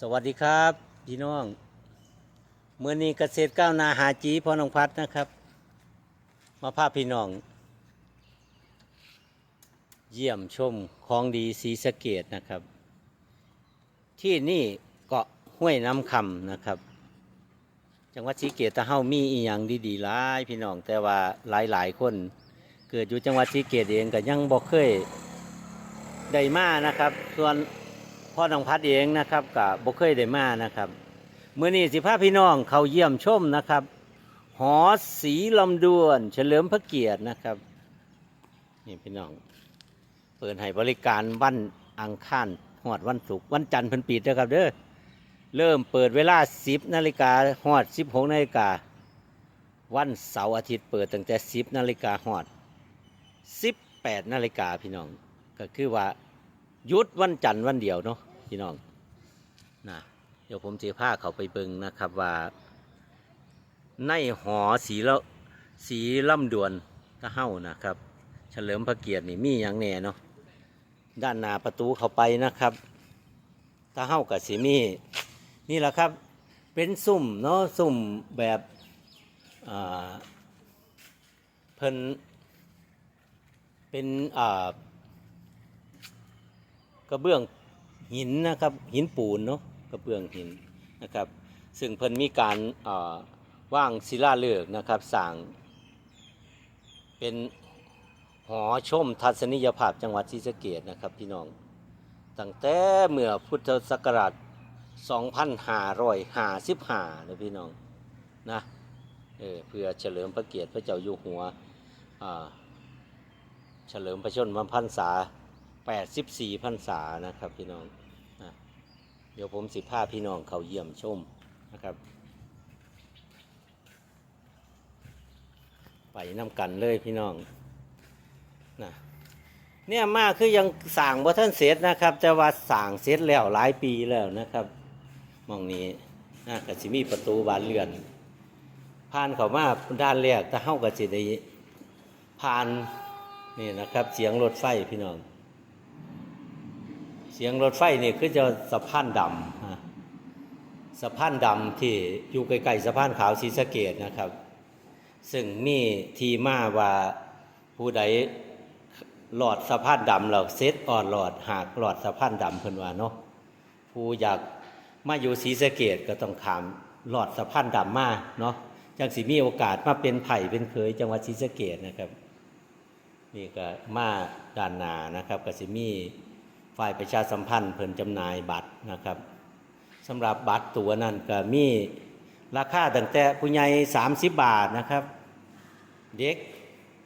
สวัสดีครับพี่น้องเมื่อนี้เกษตรก้าวนาหาจีพ่อนองพัดนะครับ มาพาพี่น้อง เยี่ยมชมของดีสีสะเกตนะครับ ที่นี่เกาะห้วยน้ำคำนะครับ จังหวัดศรีเกตตะเฮามีอีหยังดีๆหลายพี่น้องแต่ว่าหลายๆคน เกิดอยู่จังหวัดศรีเกตเองก็ยังบ่เคยได้มานะครับ ส่วน พ่อน้องพัดเองนะครับกับบ่เคยได้มานะครับเมื่อนี้สิพาพี่น้องเขาเยี่ยมชมนะครับ หอสีลำดวน เฉลิมพระเกียรตินะครับนี่พี่น้อง เปิดให้บริการวันอังคารหอดวันศุกร์วันจันทร์เพิ่นปิดนะครับเด้อเริ่มเปิดเวลา 10นาฬิกาหอด 16นาฬิกาวันเสาร์อาทิตย์เปิดตั้งแต่ 10นาฬิกาหอด 18นาฬิกาพี่น้อง ก็คือว่า ยุดวันจันทร์วันเดียวเนาะพี่น้องนะเดี๋ยวผมจะพาเขาไปเบิ่งนะครับว่า ในหอสีละสีล่ำดวนตะเฮ้านะครับ เฉลิมพระเกียรตินี่มีอย่างแน่เนาะด้านหน้าประตูเข้าไปนะครับตะเฮ้ากับสีมีนี่แหละครับเป็นซุ่มเนาะซุ่มแบบเพิ่นเป็นอ่า กระเบื้องหินนะครับหินปูนเนาะกระเบื้องหินนะครับ ซึ่งเพิ่นมีการาว่างศิลาฤกษ์นะครับสั่งเป็นหอชมทัศนียภาพจังหวัดศรีสะเกษนะครับพี่น้องตั้งแต่เมื่อพุทธศักราช2555นะพี่น้องนะเออเพื่อเฉลิมพระเกียรติพระเจ้าอยู่หัวเฉลิมพระชนมพรรษา 84พรรษานะครับพี่น้องนะเดี๋ยวผมสิพาพี่น้องเขาเยี่ยมชมนะครับ ไปน้ำกันเลยพี่น้องนะเนี่ยมาคือยังสั่งบ่ท่านเสร็จนะครับ แต่ว่าสั่งเสร็จแล้วหลายปีแล้วนะครับมองนี้นะก็สิมีประตูบานเลื่อน ผ่านเขามาด้านแรกถ้าเฮาก็สิได้ผ่านนี่นะครับ เสียงรถไฟพี่น้อง เสียงรถไฟนี่คือจะสะพานดำสะพานดำที่อยู่ใกล้ๆสะพานขาวศรีสะเกดนะครับ ซึ่งมีทีมาว่าผู้ใดหลอดสะพานดำเราเซตอ่อนหลอดหากหลอดสะพานดำเพิ่นว่าเนาะผู้อยากมาอยู่ศรีสะเกดก็ต้องขามหลอดสะพานดำมาเนาะจังสิมีโอกาสมาเป็นไผ่เป็นเคยจังหวัดศรีสะเกดนะครับนี่ก็มาด้านหนานะครับก็สิมี ฝ่ายประชาสัมพันธ์เพิ่นจำหน่ายบัตรนะครับสำหรับบัตรตัวนั้นก็มีราคาตั้งแต่ผู้ใหญ่30 บาทนะครับ เด็ก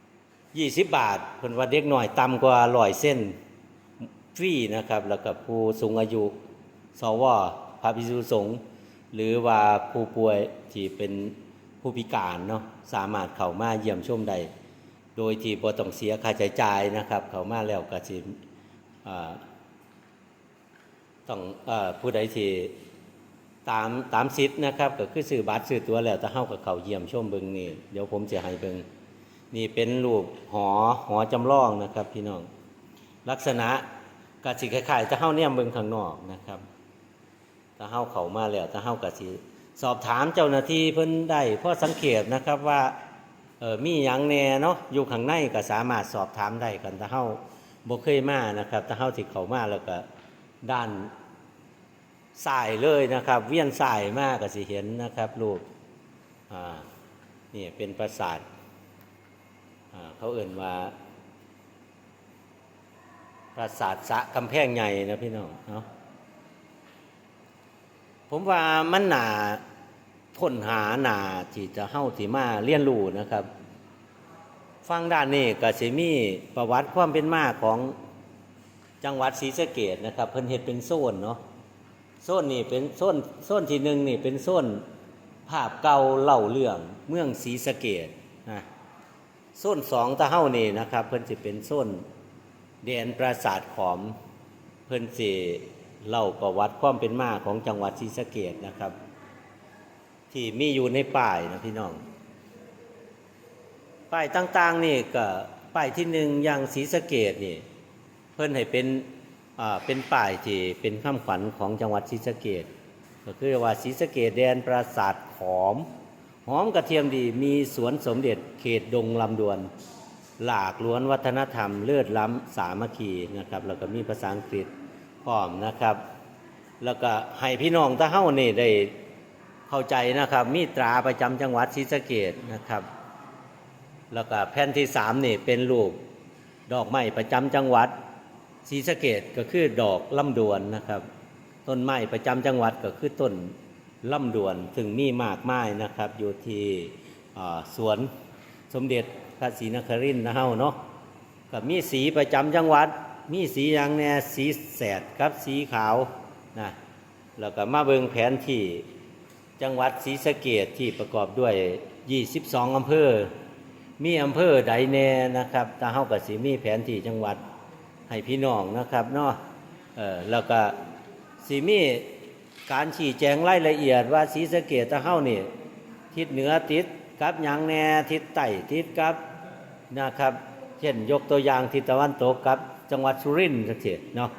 20 บาทเพิ่นว่าเด็กหน่อยต่ำกว่าร้อยเส้นฟรีนะครับ แล้วก็ผู้สูงอายุสวพระภิกษุสงฆ์หรือว่าผู้ป่วยที่เป็นผู้พิการเนาะสามารถเข้ามาเยี่ยมชมได้โดยที่บ่ต้องเสียค่าใช้จ่ายนะครับ เขามาแล้วก็สิอ่า ต้องอผู้ใดที่ตามตามสิทธิ์นะครับก็คือซื้อบัตรซื้อตัวแล้วแต่เฮากับเขาเยี่ยมชมเบิงนี่เดี๋ยวผมจะให้เบิงนี่เป็นรูปหอหอจำลองนะครับ พี่น้องลักษณะก็สิคล้ายๆจะเฮาเนี่ยเบิงข้างนอกนะครับถ้าเฮาเขามาแล้วถ้าเฮาก็สิสอบถามเจ้าหน้าที่เพิ่นได้พราะสังเกตนะครับว่าเออมีอย่างแน่เนาะอยู่ข้างในก็สามารถสอบถามได้กันถ้าเฮาบ่เคยมานะครับถ้าเฮาที่เขามาแล้วก็ ด้านสายเลยนะครับ เวียนสายมากก็สิเห็นนะครับรูปนี่เป็นปราสาทเขาเอ่นว่า ปราสาทสะกำแพงใหญ่นะพี่น้องเนาะผมว่ามันหนาค้นหาหนาที่จะเข้าที่มาเรียนรู้นะครับ ฟังด้านนี้ก็สิมีประวัติความเป็นมาของ จังหวัดศรีสะเกดนะครับ เพิ่นเฮ็ดเป็นโซนเนาะโซนนี่เป็นโซนโซนที่หนึ่งนี่เป็นโซนภาพเก่าเล่าเรื่องเมืองศรีสะเกดนะโซนสองตะเฮ้านี่นะครับ เพิ่นสิเป็นโซนแดนปราสาทขอมเพิ่นสิเล่าประวัติความเป็นมาของจังหวัดศรีสะเกดนะครับ ที่มีอยู่ในป้ายนะพี่น้องป้ายต่างๆนี่ก็ป้ายที่หนึ่งอย่างศรีสะเกดนี่ พิ่นให้เป็นเป็นป้ายที่เป็นข้ามขวัญของจังหวัดศรีสะเกดก็คือว่าศรีสะเกดแดนปราสาทหอม หอมกระเทียมดีมีสวนสมเด็จเขตดงลำดวน หลากล้วนวัฒนธรรมเลิศล้ำสามัคคีนะครับแล้วก็มีภาษาอังกฤษพร้อมนะครับ แล้วก็ให้พี่น้องตะเฮ้านี่ได้เข้าใจนะครับ มีตราประจำจังหวัดศรีสะเกดนะครับ แล้วก็แผ่นที่สามนี่เป็นรูปดอกไม้ประจำจังหวัด ศรีสะเกดก็คือดอกลำดวนนะครับ ต้นไม้ประจำจังหวัดก็คือต้นลำดวนถึงมีมากมายนะครับ อยู่ที่สวนสมเด็จพระศรีนครินทร์นะเฮาเนาะก็มีสีประจำจังหวัด มีสีอย่างแน่สีแสดครับสีขาวนะแล้วก็มาเบิงแผนที่จังหวัดศรีสะเกดที่ประกอบด้วย 22 อำเภอ มีอำเภอใดแน่นะครับตาเฮากับสีมีแผนที่จังหวัด ให้พี่น้องนะครับเนาะเออแล้วก็สีมีการชี้แจงรายละเอียดว่าศรีสะเกดตาเฮานี่ทิศเหนือติดกับยังแน่ทิศใต้ติดกับนะครับ เช่นยกตัวอย่างทิศตะวันตกกับจังหวัดสุรินทร์สักเฉดเนาะ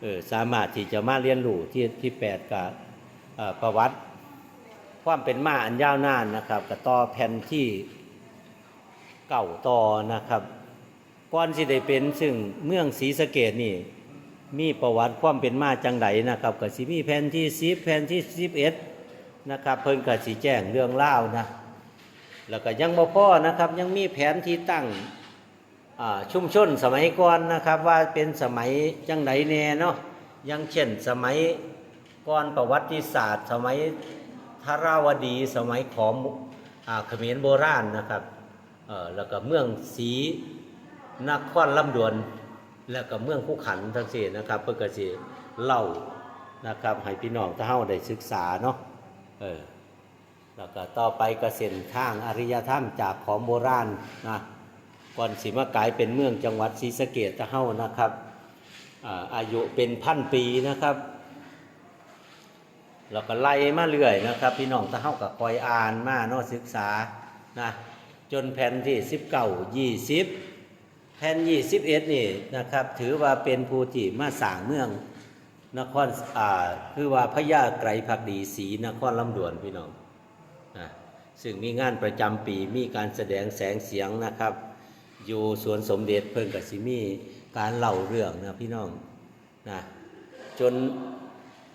เออสามารถที่จะมาเรียนรู้ที่ที่แปดกับประวัติ ความเป็นมาอันยาวนานนะครับกับต่อแผ่นที่เก่าต่อนะครับ ก่อนสิได้เป็นซึ่งเมืองศรีสะเกดนี่มีประวัติความเป็นมาจังไดนะครับกับสิมีแผ่นที่สิบแผ่นที่สิบเอ็ดนะครับเพิ่นกับสีแจ้งเรื่องเล่านะแล้วก็ยังบ่พ่อนะครับยังมีแผนที่ตั้งชุมชนสมัยก่อนนะครับว่าเป็นสมัยจังไดแน่เนาะยังเช่นสมัยก่อนประวัติศาสตร์ สมัยทาราวดีสมัยของอเขมรโบราณนะครับแล้วก็เมืองศรี นครลำดวน แล้วก็เมืองผู้ขันทั้งสี่นะครับ เพื่อกสิเล่านะครับให้พี่น้องถ้าเฮาได้ศึกษาเนาะเออแล้วก็ต่อไปก็เส้นทางอริยธรรมจากของโบราณนะก่อนสิมากลายเป็นเมืองจังหวัดศรีสะเกดถ้าเฮานะครับอายุเป็นพันปีนะครับแล้วก็ไล่มาเรื่อยนะครับ พี่น้องถ้าเฮากับคอยอ่านมาเนาะศึกษานะจนแผ่นที่สิบเก้ายี่สิบ ผ่นยี่สิบเอ็ดนี่นะครับถือว่าเป็นผู้ที่มาสางเมือง นครอ่าคือว่าพญาไกรภักดีศรีนครลำดวนพี่น้องนะซึ่งมีงานประจำปีมีการแสดงแสงเสียงนะครับ อยู่สวนสมเด็จเพิ่งกับสิมีการเล่าเรื่องนะพี่น้องนะจน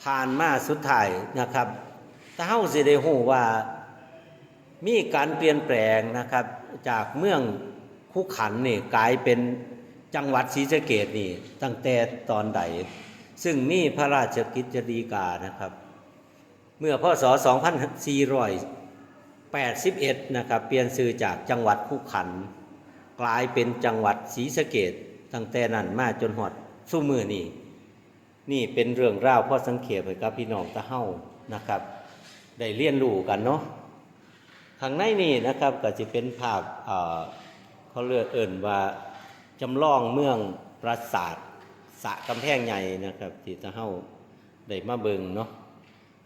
ผ่านมาสุดท้ายนะครับถ้าเฮาสิได้ฮู้ว่ามีการเปลี่ยนแปลงนะครับจากเมือง คุขันนี่กลายเป็นจังหวัดศรีสะเกดนี่ ตั้งแต่ตอนใด ซึ่งมีพระราชกิจดีกานะครับ เมื่อพศ 2481 นะครับ เปลี่ยนชื่อจากจังหวัดคุขัน กลายเป็นจังหวัดศรีสะเกดตั้งแต่นั้นมาจนหอดสู้มือนี่นี่เป็นเรื่องราวพ่อสังเขปให้กับพี่น้องตะเฮ้านะครับ ได้เรียนรู้กันเนาะข้างในนี่นะครับก็จะเป็นภาพ เขาเลือกเอิ่นว่าจำลองเมืองปราสาทสะกำแพงใหญ่นะครับ ที่ตะเฮ้าได้มาเบิงเนาะ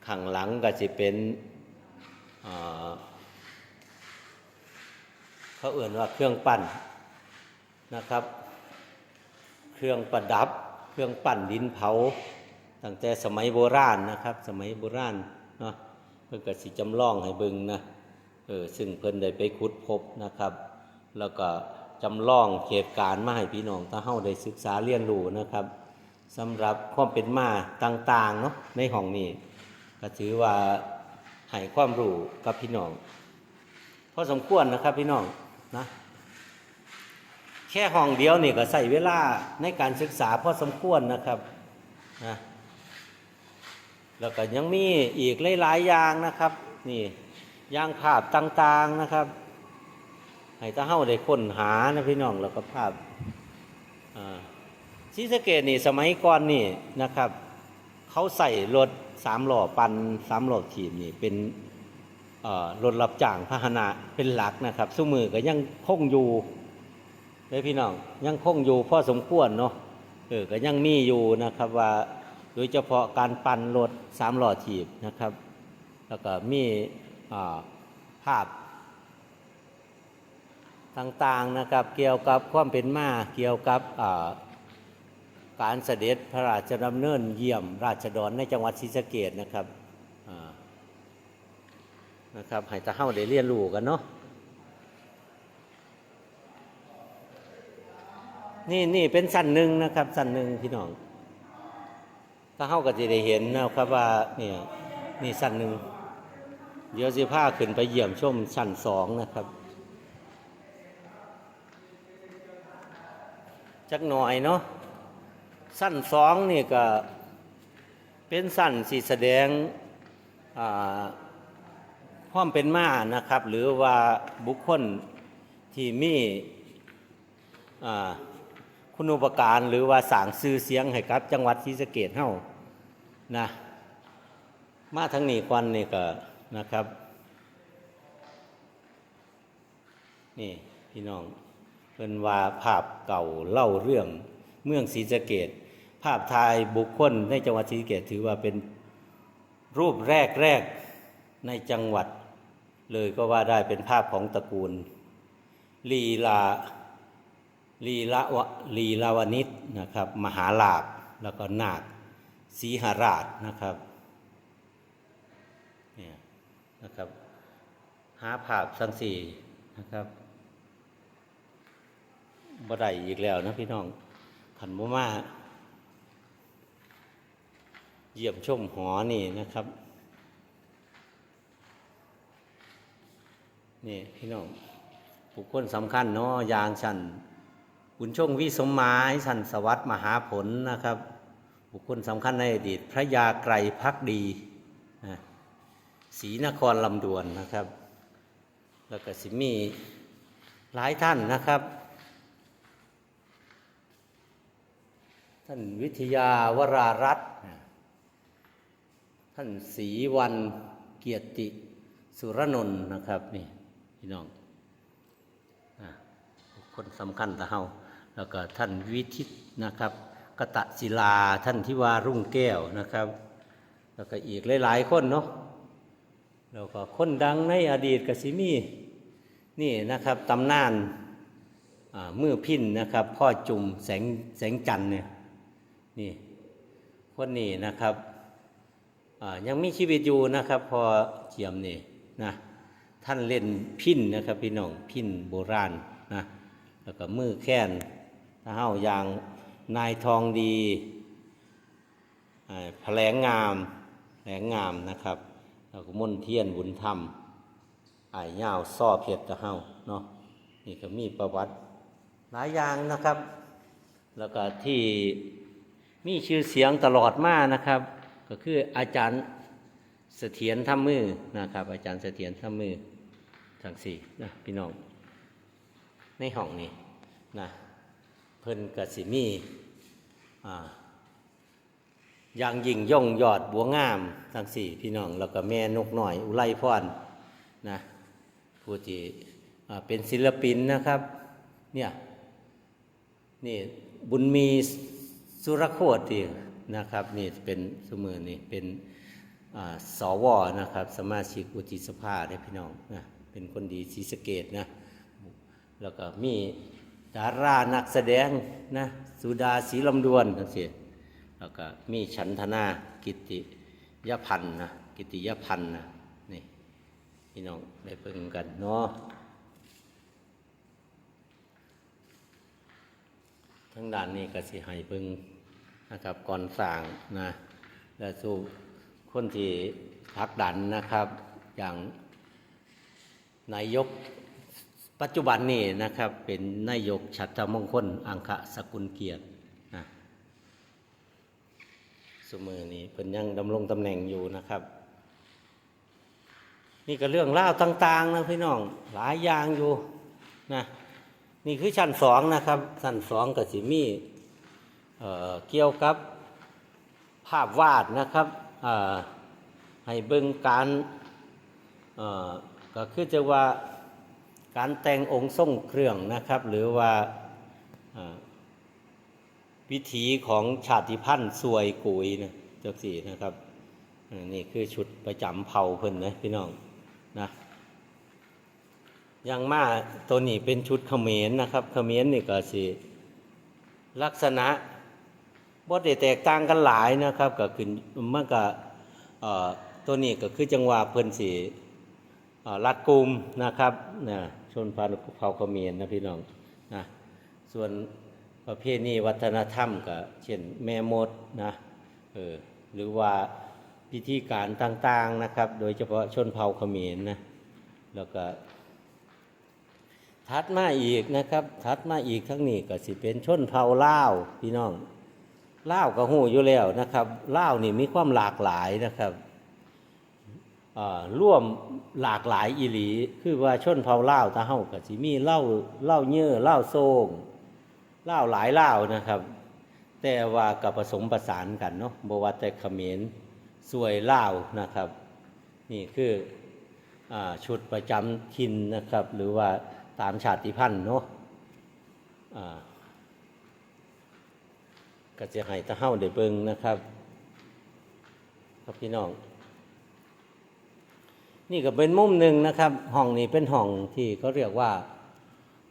ข้างหลังก็จะเป็นเเขาเอื่นว่าเครื่องปั้นนะครับ เครื่องประดับ เครื่องปั่นดินเผาตั้งแต่สมัยโบราณนะครับ สมัยโบราณเนาะเพื่อกสิจำลองให้เบิงนะเออซึ่งเพิ่นได้ไปขุดพบนะครับ แล้วก็จำลองเหตุการณ์มาให้พี่น้องถ้าเฮาได้ศึกษาเรียนรู้นะครับสำหรับความเป็นมาต่างๆเนาะในห้องนี้ก็ถือว่าให้ความรู้กับพี่น้องพอสมควรนะครับพี่น้องนะแค่ห้องเดียวนี่ก็ใส่เวลาในการศึกษาพอสมควรนะครับนะแล้วก็ยังมีอีกหลายๆอย่างนะครับ นี่ย่างภาพต่างๆนะครับ ให้ตาเฮาได้ค้นหานะพี่น้องแล้วก็ภาพอ่าศรีสเกดนี่สมัยก่อนนี่นะครับ เขาใส่รถสามล้อปันสามล้อถีบนี่เป็นรถรับจ้างพาหนะเป็นหลักนะครับสู้มือก็ยังคงอยู่เด้อพี่น้องยังคงอยู่พอสมควรเนาะเออก็ยังมีอยู่นะครับว่าโดยเฉพาะการปั่นรถสามล้อถีบนะครับ แล้วก็มีภาพ ต่างๆนะครับเกี่ยวกับความเป็นมาเกี่ยวกับการเสด็จพระราชดำเนินเยี่ยมราชดรในจังหวัดศรีสะเกดนะครับนะครับให้ตาเฮาได้เรียนรู้กันเนาะนี่นี่เป็นสั้นหนึ่งนะครับ สั้นหนึ่งพี่น้องถ้าเฮาก็จะได้เห็นนะครับว่าเนี่ยนี่สั้นหนึ่งเดี๋ยวสิพาขึ้นไปเยี่ยมชมชั้นสองนะครับ จักหน่อยเนาะสั้นสองนี่ก็เป็นสั้นสีแสดงอ่าความเป็นมานะครับ หรือว่าบุคคลที่มีคุณอุปการหรือว่าสางซื่อเสียงให้กับจังหวัดศรีสะเกดเฮานะมาทั้งนี้ควันนี่ก็นะครับ นี่พี่น้อง เป็นว่าภาพเก่าเล่าเรื่องเมืองศรีสะเกดภาพถ่ายบุคคลในจังหวัดศรีสะเกดถือว่าเป็นรูปแรกแรกๆในจังหวัด เลยก็ว่าได้เป็นภาพของตระกูล ลีลาลีลาวลีลาวนิชนะครับ มหาลาภแล้วก็นาคสีหราชนะครับเนี่ยนะครับหาภาพสังสีนะครับ บ่ได้อีกแล้วนะพี่น้องขันบ่มาเยี่ยมชมหอนี่นะครับ นี่พี่น้องบุคคลสำคัญเนาะยางชันขุนชงวิสมหมายชันสวัสดิ์มหาผลนะครับ บุคคลสำคัญในอดีต พระยาไกรพักดีศรีนครลำดวนนะครับ แล้วก็สิมีหลายท่านนะครับ ท่านวิทยาวรารัตน์ท่านศรีวันเกียรติสุรนนท์นะครับนี่พี่น้องคนสำคัญตะเฮาแล้วก็ท่านวิทิตนะครับกตะศิลาท่านทิวารุ่งแก้วนะครับ แล้วก็อีกหลาย ๆ คนเนาะแล้วก็คนดังในอดีตกสิมีนี่นะครับตำนานมือพินนะครับ พ่อจุ่มแสงแสงจันเนี่ย นี่คนนี้นะครับยังมีชีวิตอยู่นะครับ พอเจียมนี่นะท่านเล่นพินนะครับ พี่น้องพินโบราณนะแล้วก็มือแค้นถ้าเฮาอย่างนายทองดีแผลงงามแผลงงามนะครับแล้วก็มนเทียนบุญธรรมไอ้ยยาวซ่อเพชรตะเฮาเนาะนี่ก็มีประวัติหลายอย่างนะครับ แล้วก็ที่ มีชื่อเสียงตลอดมานะครับ ก็คืออาจารย์เสถียรทำมือนะครับ อาจารย์เสถียรทำมือทั้งสี่นะพี่น้อง ในห้องนี้นะเพิ่นกสิมีอ่าอย่างยิ่งย่องยอดบัวงามทั้งสี่พี่น้องแล้วก็แม่นกหน่อย อุไรพรนะผู้ที่เป็นศิลปินนะครับ เนี่ยนี่บุญมี สุรโคตที่นะครับนี่เป็นสมือนี่เป็นสวนะครับ สมาชิกวุฒิสภาได้พี่น้องนะเป็นคนดีศรีสะเกดนะแล้วก็มีดารานักแสดงนะสุดาศรีลำดวนทั้งสิ้นแล้วก็มีฉันทนากิติยพันธ์นะกิติยพันธ์นะนี่พี่น้องได้เพิ่งกันเนาะทั้งด้านนี้ก็สิให้เบิ่ง นะครับก่อนสร้างนะและสู่คนที่พักดันนะครับ อย่างนายกปัจจุบันนี้นะครับ เป็นนายกชัตรมงคล อังคะสกุลเกียรตินะสมือนี้เป็นยังดำรงตำแหน่งอยู่นะครับ นี่ก็เรื่องเล่าต่าง ๆ นะพี่น้องหลายอย่างอยู่นะนี่คือชั้นสองนะครับ ชั้นสองกับสิมี เกี่ยวกับภาพวาดนะครับให้เบิ่งการก็คือจะว่าการแต่งองค์ทรงเครื่องนะครับ หรือว่าวิถีของชาติพันธุ์สวยกุยนะจักสีนะครับนี่คือชุดประจำเผ่าเพิ่นนะพี่น้องนะย่างมาตัวนี้เป็นชุดเขมรนะครับเขมรนี่ก็สิลักษณะ บ่ได้แตกต่างกันหลายนะครับก็ขึ้นมันก็ตัวนี้ก็คือจังหวะเพิ่นสิเอ่อรัดกลุ่มนะครับนะชนเผ่าเผ่าเขมรนะพี่น้องนะส่วนประเพณีวัฒนธรรมก็เช่นแม่มดนะเออหรือว่าพิธีการต่างๆนะครับ โดยเฉพาะชนเผ่าเขมรนะแล้วก็ถัดมาอีกนะครับถัดมาอีกทั้งนี้ก็สิเป็นชนเผ่าล่าวพี่น้อง ล่าวก็หูอยู่แล้วนะครับล่านี่มีความหลากหลายนะครับร่วมหลากหลายอีหลี คือว่าชนเผ่าล่าตาเฮาก็สิมีเล่าเล่าเยื่อเล่าโซงเล่าหลายเล่านะครับ แต่ว่ากับผสมประสานกันเนาะบว่าแต่เขมรสวยเล่านะครับ นี่คืออชุดประจำถิ่นนะครับ หรือว่าตามชาติพันธุ์เนาะ ก็จะให้ตะเฮาได้เบิ่งนะครับครับพี่น้อง นี่ก็เป็นมุมหนึ่งนะครับ ห้องนี้เป็นห้องที่เขาเรียกว่า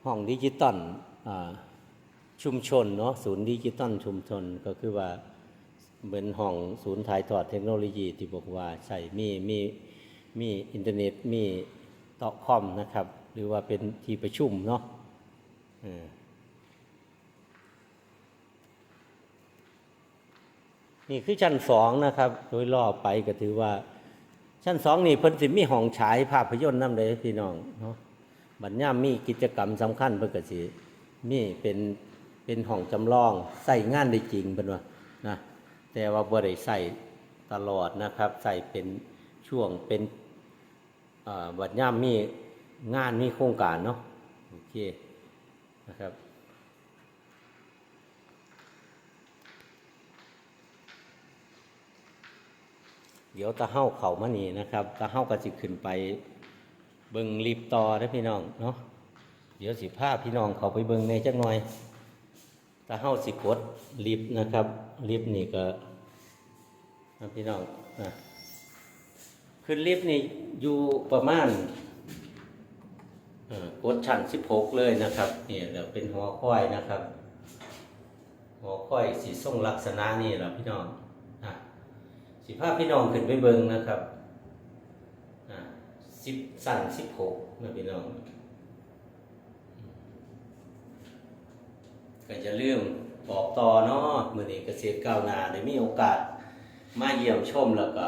ห้องดิจิตอลชุมชนเนาะศูนย์ดิจิตอลชุมชนก็คือว่าเป็นห้องศูนย์ถ่ายทอดเทคโนโลยีที่บอกว่าใส่มีมีมีอินเทอร์เน็ตมีต่อคอมนะครับ หรือว่าเป็นที่ประชุมเนาะเออ นี่คือชั้นสองนะครับ โดยรอไปก็ถือว่า ชั้นสองนี่เพิ่นสิมีห้องฉายภาพยนตร์นำเลยพี่น้องเนาะบัดย่ามมีกิจกรรมสำคัญเพิ่นก็สิมีเป็นเป็นห้องจำลองใส่งานได้จริงเพิ่นว่านะแต่ว่าบ่ได้ใส่ตลอดนะครับใส่เป็นช่วงเป็นบัดย่ามมีงานมีโครงการเนาะโอเคนะครับ เดี๋ยวตาเฮ้าเข่ามานี่นะครับตาเฮ้าก็สิขึ้นไปเบิงลิฟต์ต่อนะพี่น้องเนาะเดี๋ยวสิพาพี่น้องเขาไปเบิงในจักหน่อยตาเฮ้าสิกดลิฟต์นะครับลิฟต์นี่ก็พี่น้องนะขึ้นลิฟต์นี่อยู่ประมาณกดชั้น16เลยนะครับเนี่ยเดี๋ยวเป็นหัวค่อยนะครับ หัวค่อยสีส่งลักษณะนี่แหละพี่น้อง สิภาพพี่น้องขึ้นไปเบิงนะครับอ่าสิบสั่นสิบหกนะพี่น้องก็จะเรื่องบอกต่อเนาะมือนี้เกษตรก้าวหน้าได้มีโอกาส มาเยี่ยมชมแล้วก็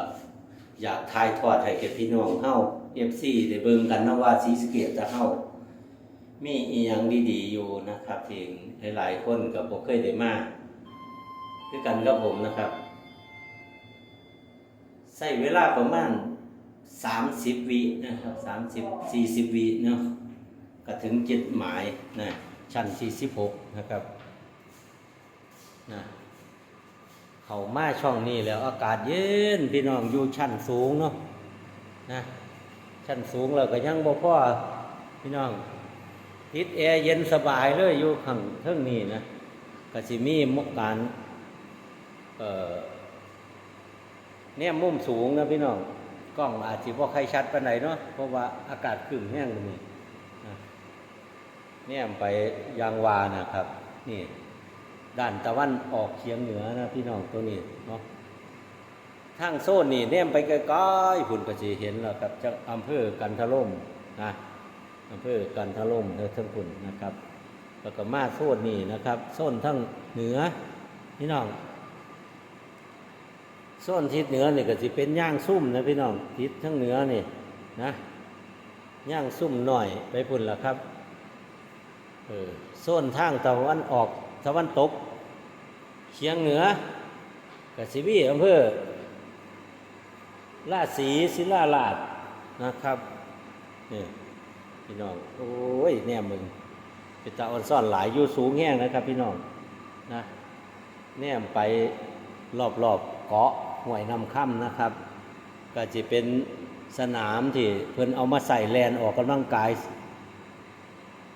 อยากทายทอดให้แก่พี่น้องเฮา FC ได้เบิ่งกันนะว่าสีสเกตจะเฮามีอีหยังดีๆอยู่นะครับเองหลายๆคนก็บ่เคยได้มาคือกันกับผมนะครับ ใช้เวลาประมาณ 30วินะครับ30 40วิเนาะก็ถึงจุดหมายนะชั้น 46 นะครับนะเข้ามาช่องนี้แล้วอากาศเย็นพี่น้องอยู่ชั้นสูงเนาะนะชั้นสูงแล้วก็ยังบ่พอพี่น้องติดแอร์เย็นสบายเลยอยู่ข้างเทิงนี้นะก็สิมีมกการเอ่อ เนี่ยมุมสูงนะพี่น้องกล้องอาจจะบ่ใครชัดปานไหนเนาะเพราะว่าอากาศขึ้นแห้งนี่นะเนี่ยไปยางวานะครับ นี่ ด้านตะวันออกเฉียงเหนือนะพี่น้องตัวนี้เนาะทางโซนนี่เนี่ยไปใกลๆคุณก็จะเห็นแล้วครับจากอำเภอกันทะล่มนะอำเภอกันทะล่มเด้อทั้งคุณนะครับแล้วก็มาโซนนี่นะครับโซนทั้งเหนือพี่น้อง โซนทิศเหนือนี่ก็สิเป็นย่างซุ่มนะพี่น้องทิศทั้งเหนือนี่นะย่างซุ่มหน่อยไปพุ่นละครับเออโซนทางตะวันออกตะวันตกเชียงเหนือกับสิบีอำเภอลาดสีศิลาลาดนะครับนี่พี่น้องโอ้ยแน่มึงเป็นตาออนซ่อนหลายอยู่สูงแห้งนะครับ พี่น้องนะแน่มไปรอบๆเกาะ ห้วยน้ำค่ำนะครับ ก็จะเป็นสนามที่เพิ่นเอามาใส่แลนออกกำลังกาย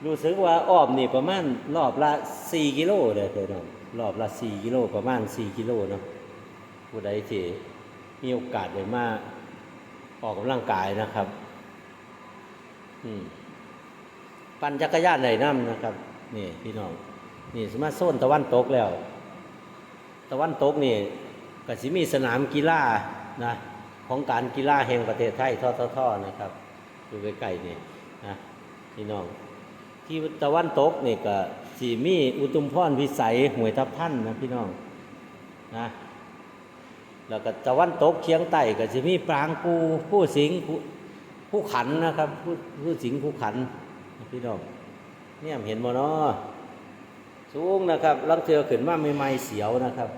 รู้สึกว่าอ้อมนี่ประมาณรอบละ 4 กิโลเลยเพื่อนน้องรอบละ 4 กิโลประมาณ 4 กิโลเนาะผู้ใดที่มีโอกาสได้มาออกกำลังกายนะครับปั่นจักรยานไหนน้ำนะครับ นี่พี่น้อง นี่สมาโซนตะวันตกแล้ว ตะวันตกนี่ ก็สิมีสนามกีฬานะของการกีฬาแห่งประเทศไทยทททนะครับอยู่ใกล้ๆนี่นะพี่น้อง ที่ตะวันตกนี่ก็สีมีอุตุมพรพิสัยหวยทับท่านนะพี่น้องนะแล้วก็ตะวันตกเชียงใต้ก็สิมีปรางกูผู้สิงผู้ผู้ขันนะครับผู้ผู้สิงผู้ขันนะพี่น้องเนี่ยเห็นบ่เนาะสูงนะครับลังเทือขึ้นมาใหม่ๆเสียวนะครับ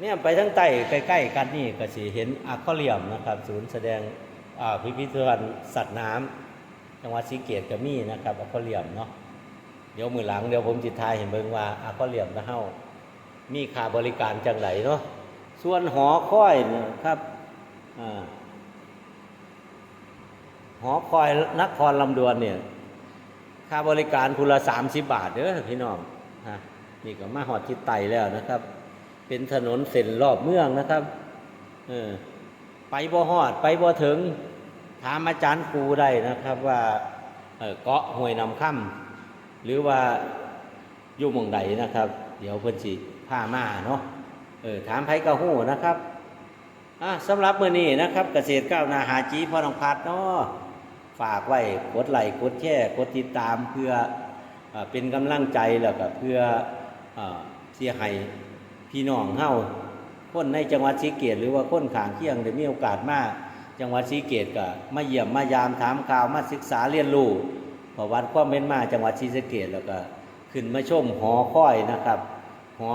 เนี่ยไปทั้งใต้ใกล้ๆกันนี่ก็สิเห็นอะคาเรียมนะครับ ศูนย์แสดงพิพิธภัณฑ์สัตว์น้ำจังหวัดศรีเกตก็มีนะครับอะคาเรียมเนาะเดี๋ยวมือหลังเดี๋ยวผมจิตทายเห็นเบิ่งว่าอะคาเรียมนะเฮามีค่าบริการจังไหนเนาะส่วนหอค่อยนี่ยครับอหอคอยนครลำดวนเนี่ยค่าบริการคุณละสามสิบบาทเด้อพี่น้องฮะนี่ก็มาหอดทิศไตแล้วนะครับ เป็นถนนเส้นรอบเมืองนะครับเออไปบ่ฮอด ไปบ่ถึง ถามอาจารย์ครูได้นะครับว่าเกาะห้วยนำค่ำหรือว่าอยู่มองใดนะครับ เดี๋ยวเพิ่นสิพามาเนาะเออถามไผกระหู้นะครับอะสำหรับมื้อนี้นะครับ เกษตรก้าวนาหาจีพ่อน้องพัดเนาะฝากไว้กดไลค์กดแชร์กดติดตามเพื่อเอ่อเป็นกำลังใจแล้วก็เพื่อเอ่อเสียให้ พี่น้องเฮาคนในจังหวัดศรีเกตหรือว่าคนขางเคียงได้มีโอกาสมาก จังหวัดศรีเกตก็มาเยี่ยมมายามถามข่าวมาศึกษาเรียนรู้ประวัติความเป็นมาจังหวัดศรีสะเกดแล้วก็ขึ้นมาชมหอค่อยนะครับหอ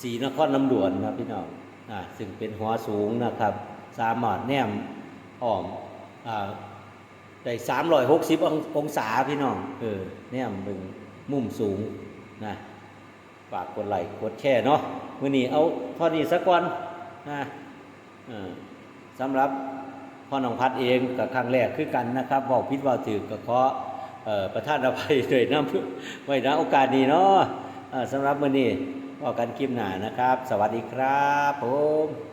ศรีนครลำดวนนะพี่น้องอซึ่งเป็นหอสูงนะครับ สามารถแนมอ้อมอ่าได้สามร้อยหกสิบองศาพี่น้องเออแนมเป็นมุมสูงนะ ฝากกดไลค์กดแชร์เนาะมื่อนี้เอาเทอนี้สักก่อนนะสำหรับพ่อน้องพัดเองกับครั้งแรกคือกันนะครับบอกพิษว่าถือกับขอเคาะประทานอภัยด้วยน้ำไว้นะโอกาสนี้เนาะสำหรับมื้อนี้พอกันคลิปหน้านะครับ สวัสดีครับผม